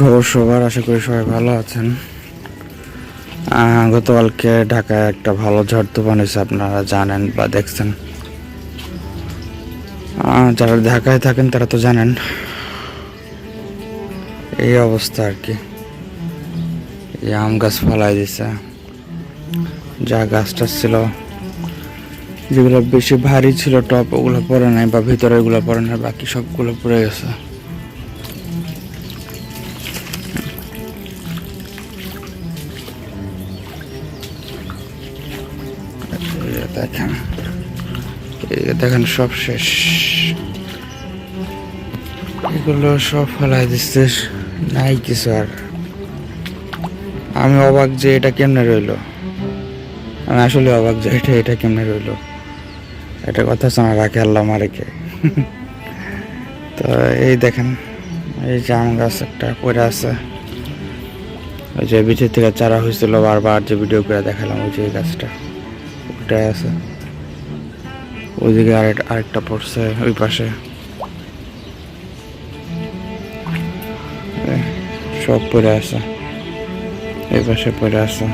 খবর সবার, আশা করি সবাই ভালো আছেন। গতকালকে ঢাকায় একটা ভালো ঝড় তুফান হয়েছে, আপনারা জানেন বা দেখছেন। যারা ঢাকায় থাকেন তারা তো জানেন। এই অবস্থা আর কি। এই আম গাছ ফলাই দিছে। যা গাছটা ছিল, যেগুলো বেশি ভারী ছিল, টপ ওগুলো পড়ে নাই বা ভিতরে ওগুলো পড়ে নাই, বাকি সবগুলো পড়ে গেছে। দেখেন। দেখেন, সব শেষ। এগুলো সব ফেলাই দিচ্ছে। নাই কিছু আর। আমি অবাক যে এটা কেমনে রইল। আমি আসলে অবাক যে এটা এটা কেমনে রইল। এটা কথা শোনা রাখে আল্লাহ মারেকে তো এই দেখেন, এই যে আম গাছ একটা পড়ে আছে। ওই যে বিচের থেকে চারা হয়েছিল বারবার যে ভিডিও করে দেখালাম ওই যে গাছটা। ওটাই আছে। ওইদিকে আরেক আরেকটা পড়ছে ওই পাশে। সব পড়ে আছে। এই পাশে পড়ে আছে।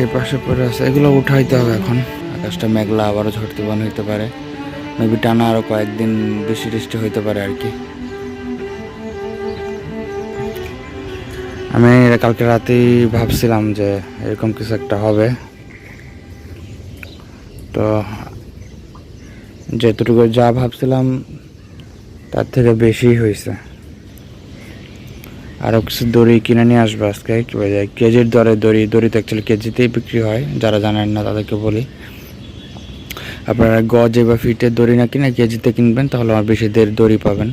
এই পাশে পড়ে আছে। এগুলো উঠাইতে হবে এখন। আকাশটা মেঘলা আবারও ঝড় তুফান হইতে পারে। মেবি টানা আরও কয়েকদিন বৃষ্টি হইতে পারে আর কি। কালকে রাতেই ভাবছিলাম যে এরকম কিছু একটা হবে। তো যেটুকু যা ভাবছিলাম, তার থেকে বেশি হয়েছে। আরও কিছু দড়ি কিনে নিয়ে আসব আজকে, কি বলে, কেজির দরে দড়ি দড়ি তো অ্যাকচুয়ালি কেজিতেই বিক্রি হয়, যারা জানেন না তাদেরকে বলি। আপনারা গজে বা ফিটের দড়ি না কিনে কেজিতে কিনবেন, তাহলে আমার বেশি দড়ি পাবেন।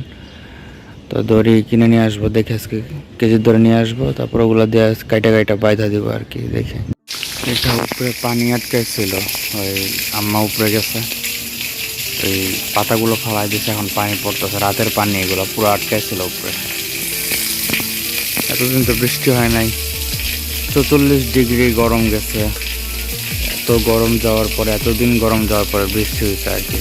তো দড়ি কিনে নিয়ে আসব, দেখে আজকে কেজির দড়ি নিয়ে আসব, তারপর ওগুলো দিয়ে কাইটা কাইটা বাইধা দিব আর কি, দেখে। এটা উপরে পানি আটকাইছিল, ওই আম্মা উপরে গেছে। এই পাতাগুলো ফালাই দিছে, এখন পানি পড়তেছে, রাতের পানি এগুলো পুরো আটকাইছিল উপরে। এতদিন তো বৃষ্টি হয় নাই। চৌচল্লিশ ডিগ্রি গরম গেছে। এত গরম যাওয়ার পরে, এতদিন গরম যাওয়ার পরে বৃষ্টি হয়েছে আর কি।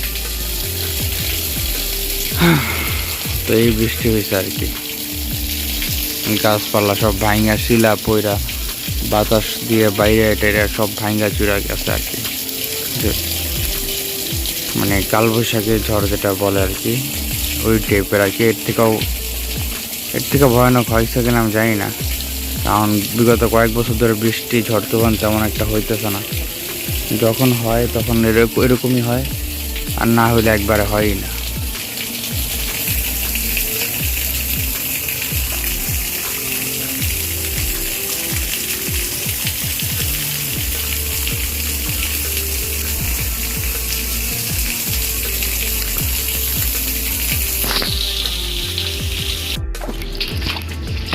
তো এই বৃষ্টি হয়েছে আর কি। গাছপালা সব ভাঙ্গা শিলা পয়রা বাতাস দিয়ে বাইরে টেরে সব ভাঙ্গা চুরা গেছে আর কি। মানে কালবৈশাখী ঝড় যেটা বলে আর কি, ওই টাইপের আর কি। এর থেকেও, এর থেকে ভয়ানক হয়েছে কিনা আমি জানি না। কারণ বিগত কয়েক বছর ধরে বৃষ্টি, ঝড়, তুফান তেমন একটা হইতেছে না। যখন হয় তখন এরক- এরকমই হয়। আর না হলে একবারে হয়ই না।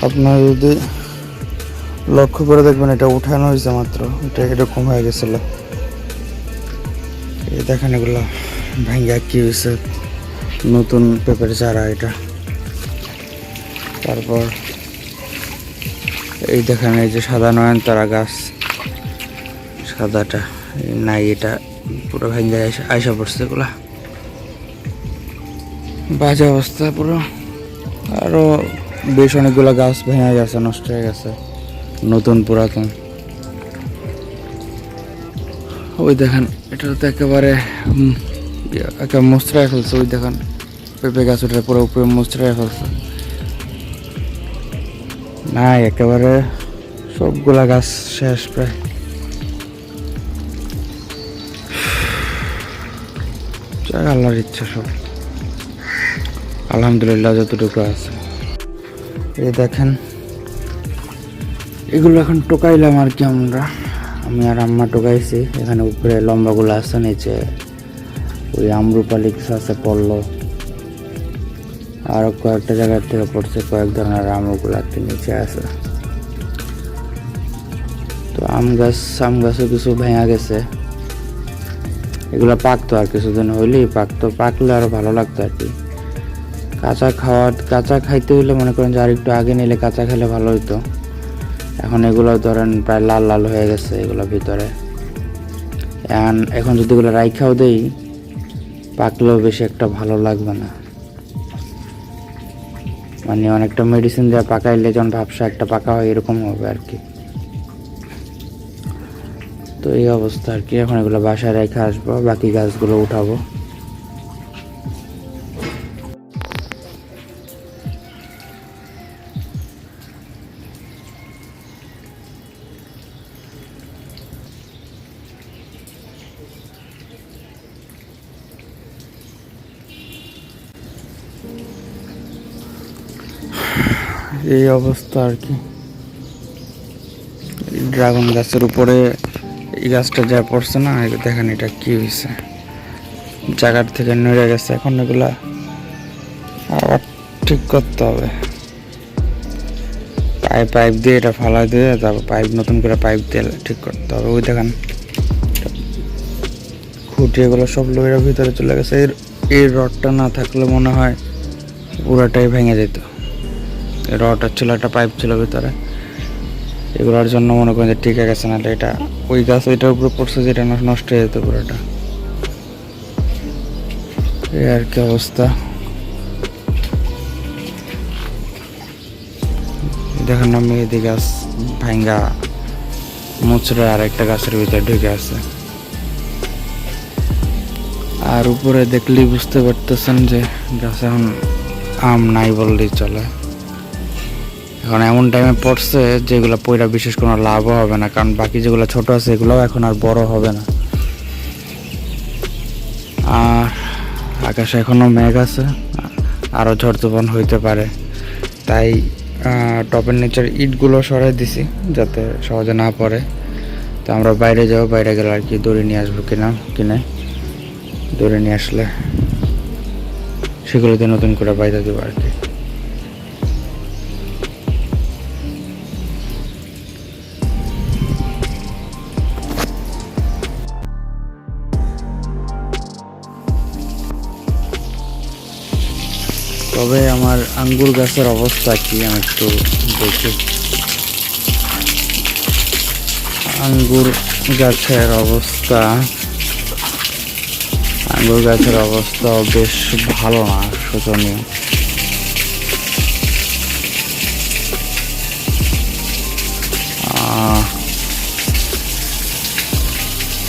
আপনার যদি লক্ষ্য করে দেখবেন এটা উঠানো হয়েছে মাত্র, এটা এরকম হয়ে গেছিল। এই দেখেন এগুলো ভাঙ্গা কি হয়েছে, নতুন পেপার চারা এটা। তারপর এই দেখেন এই যে সাদা নয়নতারা গাছ, সাদাটা নাই এটা, পুরো ভেঙে আইসা পড়ছে এগুলা। বাজে অবস্থা পুরো। আরও বেশ অনেকগুলো গাছ ভেঙে গেছে, নষ্ট হয়ে গেছে। নতুন পুরাতন। ওই দেখেন, এটা তো একেবারে মোচড়ায় ফেলছে, ওই দেখেন। পেঁপে গাছ ওটা পুরো উপরে মোচড়ায় ফেলছে। না একেবারে সবগুলা গাছ শেষ প্রায়। আল্লাহর ইচ্ছা সব। আলহামদুলিল্লাহ, যতটুকু আছে। এই দেখেন। এগুলো এখন টোকাইলাম আর কি আমরা। আমি আর আম্মা টোকাইছি। এখানে উপরে লম্বাগুলো আছে, নিচে ওই আমরুপালি কিছু আছে পড়ল আরও কয়েকটা জায়গার থেকে পড়ছে, কয়েক ধরনের আমগুলো একটু নিচে আছে। তো আম গাছ, আম গাছও কিছু ভেঙে গেছে। এগুলো পাকতো আর কিছুদিন হইলেই পাকতো। পাকলে আরও ভালো লাগতো আর কি। কাঁচা খাওয়ার কাঁচা খাইতে হইলে মনে করেন যে আর একটু আগে নিলে কাঁচা খেলে ভালো হইতো। এখন এগুলো ধরেন প্রায় লাল লাল হয়ে গেছে এগুলো ভিতরে। এখন যদি এগুলো রাইখাও দেই, পাকলেও বেশি একটা ভালো লাগবে না। মানে অনেকটা মেডিসিন দেওয়া পাকাইলে যখন ভাবসা একটা পাকা হয়, এরকম হবে আর কি। তো এই অবস্থা আর কি। এখন এগুলো বাসায় রেখে আসব, বাকি গাছগুলো উঠাবো। এই অবস্থা আর কি। ড্রাগন গাছের উপরে এই গাছটা যা পড়ছে না দেখেন এটা কি হয়েছে জায়গার থেকে নড়ে গেছে, এখন এগুলা আবার ঠিক করতে হবে। পাইপ পাইপ দিয়ে এটা ফালা দিয়ে তারপর পাইপ, নতুন করে পাইপ দিয়ে ঠিক করতে হবে। ওই দেখেন, খুঁটি এগুলো সব লোহের ভিতরে চলে গেছে। এর, এই রডটা না থাকলে মনে হয় পুরাটাই ভেঙে যেত। রড ছিল, একটা পাইপ ছিল ভিতরে। এগুলোর জন্য মনে করেন যে টিকে গেছে না এটা ওই গাছ ওইটার উপরে পড়ছে যেটা নষ্ট- হয়ে যেত পুরোটা এই আর কি অবস্থা। দেখেন না মেহেদি গাছ ভাঙ্গা মুচড়ে আর একটা গাছের ভিতরে ঢুকে আছে। আর উপরে দেখলেই বুঝতে পারতেছেন যে গাছে এখন আম নাই বললেই চলে। এখন এমন টাইমে পড়ছে যেগুলো পয়রা বিশেষ কোনো লাভও হবে না, কারণ বাকি যেগুলো ছোট আছে এগুলোও এখন আর বড় হবে না। আর আকাশে এখনও মেঘ আছে আরও ঝড় তুফান হইতে পারে। তাই টপের নিচের ইটগুলো সরাই দিছি যাতে সহজে না পড়ে। তো আমরা বাইরে যাব, বাইরে গেলে আর কি দড়ি নিয়ে আসব কিনা, কিনে। দড়ি নিয়ে আসলে সেগুলোতে নতুন করে বাইরে দেবো আর কি। তবে আমার আঙ্গুর গাছের অবস্থা কি আমি একটু দেখি। আঙ্গুর গাছের অবস্থা। আঙ্গুর গাছের অবস্থা বেশ ভালো না, শোচনীয়।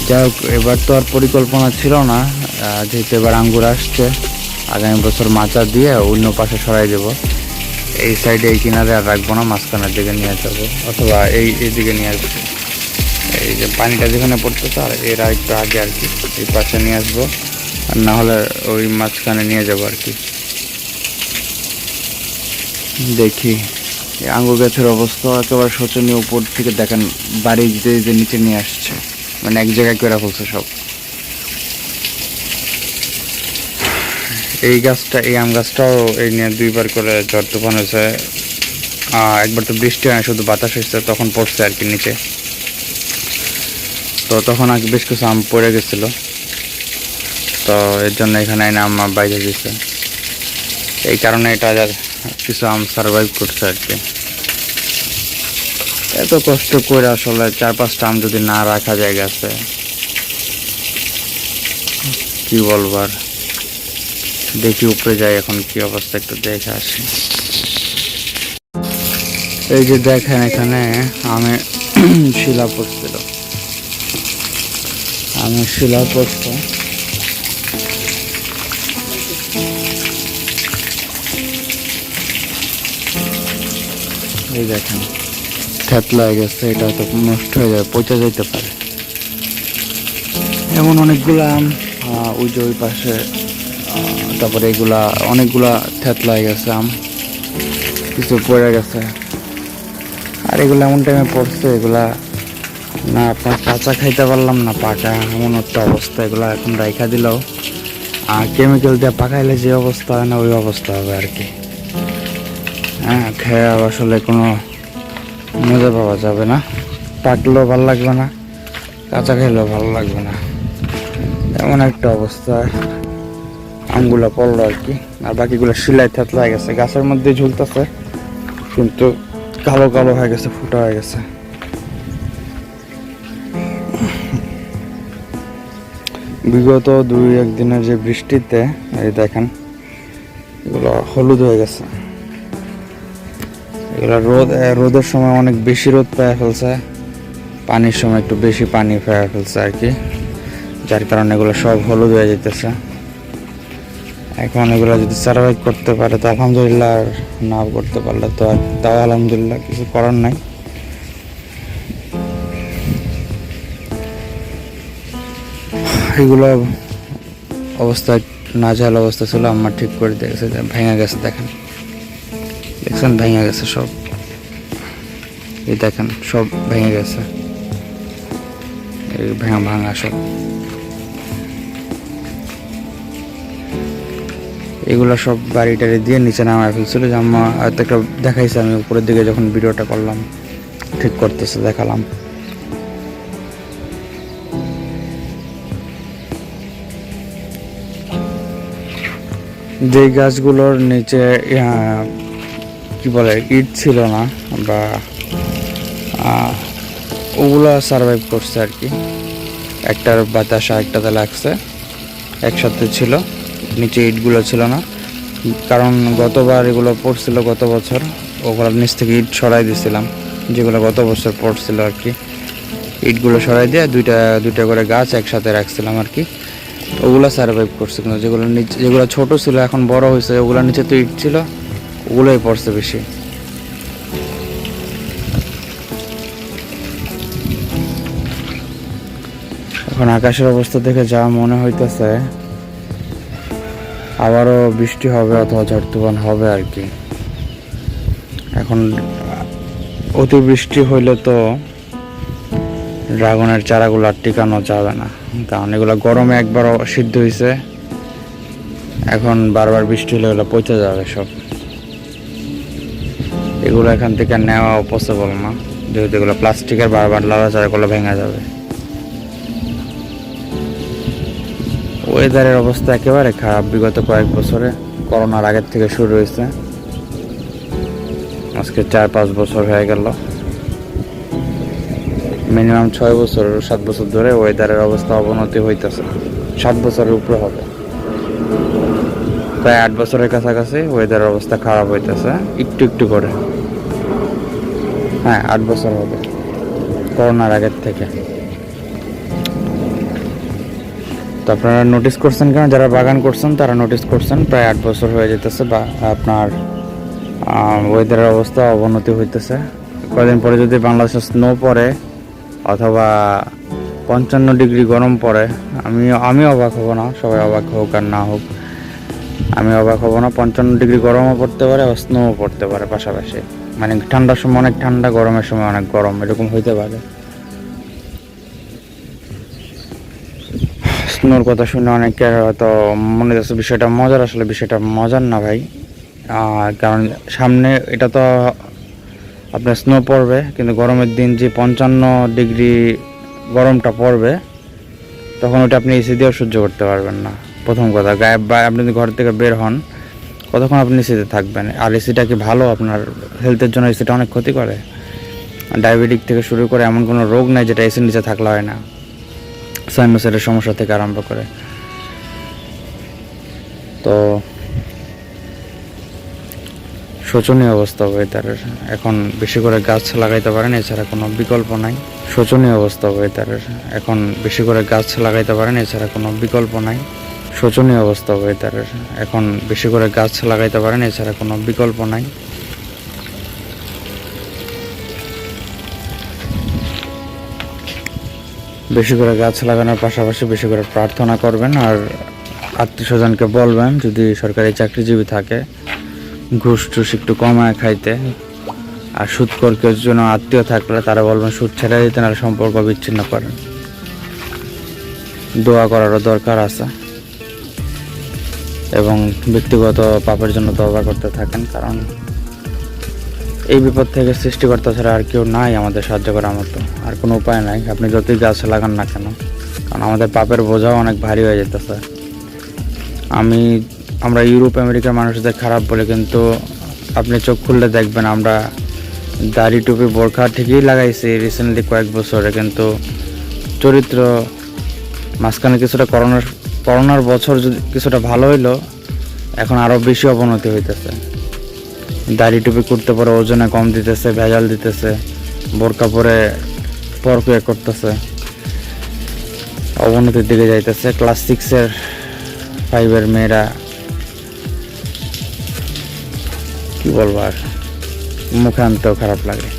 যাই হোক, এবার তো আর পরিকল্পনা ছিল না যেহেতু এবার আঙ্গুর আসছে। আগামী বছর মাচা দিয়ে অন্য পাশে সরাই দেব। এই সাইডে এই কিনারে আর রাখব না, মাঝখানের দিকে নিয়ে যাব, অথবা এই এই দিকে নিয়ে আসব। এই যে পানিটা যেখানে পড়তেছে, আর এর একটু আগে আর কি, এই পাশে নিয়ে আসব, আর না হলে ওই মাঝখানে নিয়ে যাব আর কি। দেখি আঙ্গুর গাছের অবস্থা একেবারে শোচনীয় উপর থেকে দেখেন, বাড়ি দিতে দিতে নিচে নিয়ে আসছে। মানে এক জায়গায় করে ফেলছে সব। এই গাছটা, এই আম গাছটাও এই নিয়ে দুইবার করে ঝড় তুফান হয়েছে। একবার তো বৃষ্টি হয়, শুধু বাতাস হয়েছে, তখন পড়ছে আর কি নিচে। তো তখন আর বেশ কিছু আম পড়ে গেছিল। তো এর জন্য এখানে আম বাইরে গেছে এই কারণে এটা কিছু আম সার্ভাইভ করছে আর কি। এত কষ্ট করে আসলে চার পাঁচটা আম যদি না রাখা যায় গাছে, কি বলব আর? দেখি উপরে যাই, এখন কি অবস্থা একটু দেখে আসি। এই যে দেখেন এখানে আমি শিলা পড়ছিল আমি শিলা পড়ছে এই দেখেন থেতলা হয়ে গেছে, এটা তো নষ্ট হয়ে যাবে, পচে যেতে পারে। এমন অনেকগুলো আম ওই যে ওই পাশে তারপরে এগুলা, অনেকগুলা থেতলা হয়ে গেছে আম। কিছু পড়ে গেছে। আর এগুলো এমন টাইমে পড়ছে, এগুলা না আপনার কাঁচা খাইতে পারলাম না, পাকা এমন একটা অবস্থা, এগুলা এখন রাইখা দিলেও। আর কেমিক্যাল দিয়ে পাকাইলে যে অবস্থা হয় না, ওই অবস্থা হবে আর কি। হ্যাঁ খেয়ে আসলে কোনো মজা পাওয়া যাবে না। পাকলেও ভালো লাগবে না, কাঁচা খেলেও ভালো লাগবে না। এমন একটা অবস্থা। আমগুলো পড়ল আর কি। আর বাকিগুলো শিলাই থেতলা গেছে। গাছের মধ্যে ঝুলতেছে, কিন্তু কালো কালো হয়ে গেছে, ফুটা হয়ে গেছে। বিগত দুই একদিনের যে বৃষ্টিতে, এই দেখেন, এগুলো হলুদ হয়ে গেছে। এগুলো রোদ রোদের সময় অনেক বেশি রোদ পেয়ে ফেলছে। পানির সময় একটু বেশি পানি পেয়ে ফেলছে আর কি। যার কারণে এগুলো সব হলুদ হয়ে যেতেছে এখন এগুলো যদি সার্ভাইভ করতে পারে তো আলহামদুলিল্লাহ, আর না করতে পারলে তো আর তাও আলহামদুলিল্লাহ কিছু করার নাই। এগুলো অবস্থা, নাজেহাল অবস্থা ছিল আমার ঠিক করে দিয়েছে ভেঙে গেছে, দেখেন। দেখছেন, ভেঙে গেছে সব। এই দেখেন, সব ভেঙে গেছে। ভাঙা ভাঙা সব। এগুলো সব বাড়ি টাড়ি দিয়ে নিচে নামায় ফেলছিল যে হয়তো একটা দেখাইছে আমি উপরের দিকে যখন ভিডিওটা করলাম, ঠিক করতেছে, দেখালাম। যে গাছগুলোর নিচে কি বলে, ইট ছিল না বা ওগুলো সার্ভাইভ করছে আর কি। একটার বাতাসা একটাতে লাগছে, একসাথে ছিল। নিচে ইটগুলো ছিল না। কারণ গতবার এগুলো পড়ছিল গত বছর ওগুলোর নিচ থেকে ইট সরাই দিছিলাম যেগুলো গত বছর পড়ছিল আর কি। ইটগুলো সরাই দিয়ে দুইটা দুইটা করে গাছ একসাথে রাখছিলাম আর কি। ওগুলো সার্ভাইভ করছে কিন্তু যেগুলো নিচে, যেগুলো ছোটো ছিল, এখন বড় হয়েছে ওগুলোর নিচে তো ইট ছিল, ওগুলোই পড়ছে বেশি। এখন আকাশের অবস্থা দেখে যা মনে হইতেছে আবারও বৃষ্টি হবে অথবা ঝড় তুফান হবে আর কি। এখন অতিবৃষ্টি হইলে তো ড্রাগনের চারাগুলো আর টিকানো যাবে না। কারণ এগুলো গরমে একবার সিদ্ধ হয়েছে এখন বারবার বৃষ্টি হলে এগুলো পচে যাবে সব। এগুলো এখান থেকে নেওয়া পসিবল না। যেহেতু এগুলো প্লাস্টিকের বারবার লাড়াচাড়া করলে ভেঙে যাবে। ওয়েদারের অবস্থা একেবারে খারাপ বিগত কয়েক বছরে। করোনার আগের থেকে শুরু হয়েছে। আজকে চার পাঁচ বছর হয়ে গেল। মিনিমাম ছয় বছর, সাত বছর ধরে ওয়েদারের অবস্থা অবনতি হইতেছে। সাত বছরের উপরে হবে। প্রায় আট বছরের কাছাকাছি ওয়েদারের অবস্থা খারাপ হইতেছে, একটু একটু করে। হ্যাঁ আট বছর হবে। করোনার আগের থেকে। আপনারা নোটিস করছেন কেন? যারা বাগান করছেন, তারা নোটিস করছেন, প্রায় আট বছর হয়ে যেতেছে বা আপনার ওয়েদারের অবস্থা অবনতি হইতেছে। কদিন পরে যদি বাংলাদেশে স্নো পড়ে অথবা পঞ্চান্ন ডিগ্রি গরম পড়ে, আমি আমি অবাক হব না, সবাই অবাক হোক আর না হোক। আমি অবাক হব না, পঞ্চান্ন ডিগ্রি গরমও পড়তে পারে বা স্নোও পড়তে পারে পাশাপাশি। মানে ঠান্ডার সময় অনেক ঠান্ডা, গরমের সময় অনেক গরম, এরকম হইতে পারে। স্নোর কথা শুনে অনেকের হয়তো মনে যাচ্ছে বিষয়টা মজার, আসলে বিষয়টা মজার না ভাই। কারণ সামনে এটা তো আপনার স্নো পড়বে, কিন্তু গরমের দিন যে পঞ্চান্ন ডিগ্রি গরমটা পড়বে, তখন ওটা আপনি এসি দিয়েও সহ্য করতে পারবেন না। প্রথম কথা গায়ে আপনি যদি ঘর থেকে বের হন, কতক্ষণ আপনি এসিতে থাকবেন? আর এসিটা কি ভালো? আপনার হেলথের জন্য এসিটা অনেক ক্ষতি করে ডায়াবেটিক থেকে শুরু করে এমন কোনো রোগ নাই যেটা এসির নিচে থাকলে হয় না। সাইনাসের সমস্যা থেকে আরম্ভ করে। তো শোচনীয় অবস্থা ওয়েদারের এখন বেশি করে গাছ লাগাইতে পারেন, এছাড়া কোনো বিকল্প নাই। শোচনীয় অবস্থা ওয়েদারের এখন বেশি করে গাছ লাগাইতে পারেন, এছাড়া কোনো বিকল্প নাই। শোচনীয় অবস্থা ওয়েদারের এখন বেশি করে গাছ লাগাইতে পারেন, এছাড়া কোনো বিকল্প নাই। বেশি করে গাছ লাগানোর পাশাপাশি বেশি করে প্রার্থনা করবেন আর আত্মীয় স্বজনকে বলবেন যদি সরকারি চাকরিজীবী থাকে, ঘুষ টুস একটু কমায় খাইতে। আর সুদ কেউ জন্য আত্মীয় থাকলে তারা বলবেন, সুদ ছেড়ে দিতে না সম্পর্ক বিচ্ছিন্ন করেন। দোয়া করারও দরকার আছে। এবং ব্যক্তিগত পাপের জন্য দোয়া করতে থাকেন, কারণ এই বিপদ থেকে সৃষ্টিকর্তা ছাড়া আর কেউ নাই আমাদের সাহায্য করার মতো। আর কোনো উপায় নাই। আপনি যতই গাছ লাগান না কেন, কারণ আমাদের পাপের বোঝাও অনেক ভারী হয়ে যেতেছে। আমি, আমরা ইউরোপ আমেরিকার মানুষদের খারাপ বলে, কিন্তু আপনি চোখ খুললে দেখবেন আমরা দাড়ি টুপি বোরখা ঠিকই লাগাইছি রিসেন্টলি কয়েক বছরে, কিন্তু চরিত্র মাঝখানে কিছুটা করোনার করোনার বছর যদি কিছুটা ভালো হইল, এখন আরও বেশি অবনতি হইতেছে। দাড়ি টুপি করতে পারে, ওজনে কম দিতেছে, ভেজাল দিতেছে, বোরকা পরে পরকুয়া করতেছে। অবনতির দিকে যাইতেছে, ক্লাস সিক্সের ফাইভের মেয়েরা। কি বলব আর? মুখে আনতেও খারাপ লাগে।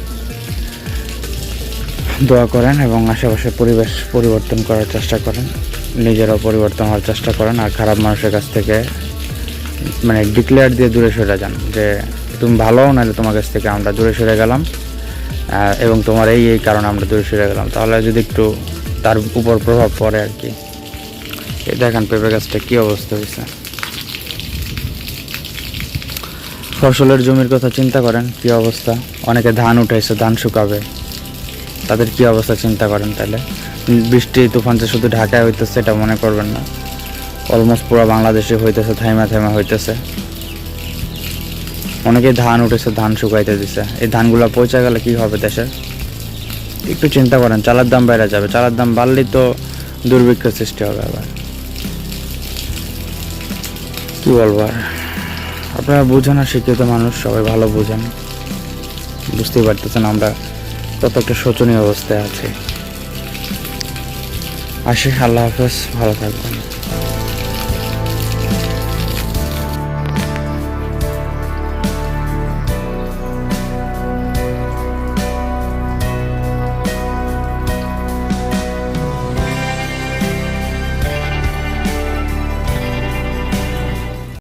দোয়া করেন এবং আশেপাশের পরিবেশ পরিবর্তন করার চেষ্টা করেন। নিজেরাও পরিবর্তন হওয়ার চেষ্টা করেন। আর খারাপ মানুষের কাছ থেকে মানে ডিক্লেয়ার দিয়ে দূরে সরে যান যে তুমি ভালো নাহলে তোমার কাছ থেকে আমরা দূরে সরে গেলাম। এবং তোমার এই এই কারণে আমরা দূরে সরে গেলাম। তাহলে যদি একটু তার উপর প্রভাব পড়ে আর কি। এই দেখেন পেঁপে গাছটা কী অবস্থা হয়েছে। ফসলের জমির কথা চিন্তা করেন, কি অবস্থা? অনেকে ধান উঠাইছে, ধান শুকাবে। তাদের কি অবস্থা চিন্তা করেন তাহলে? বৃষ্টি, তুফান যে শুধু ঢাকায় হইতেছে, এটা মনে করবেন না। অলমোস্ট পুরো বাংলাদেশে হইতেছে, থাইমা থাইমা হইতেছে। অনেকে ধান উঠেছে, ধান শুকাইতে দিছে। এই ধানগুলো পৌঁছে গেলে কি হবে দেশের? একটু চিন্তা করেন, চালের দাম বেড়ে যাবে। চালের দাম বাড়লেই তো দুর্ভিক্ষ সৃষ্টি হবে আবার। কি বলব আর? আপনারা বুঝেন আর শিক্ষিত মানুষ, সবাই ভালো বুঝেন। বুঝতেই পারতেছেন আমরা কত একটা শোচনীয় অবস্থায় আছি। আসি, আল্লাহ হাফেজ, ভালো থাকবেন।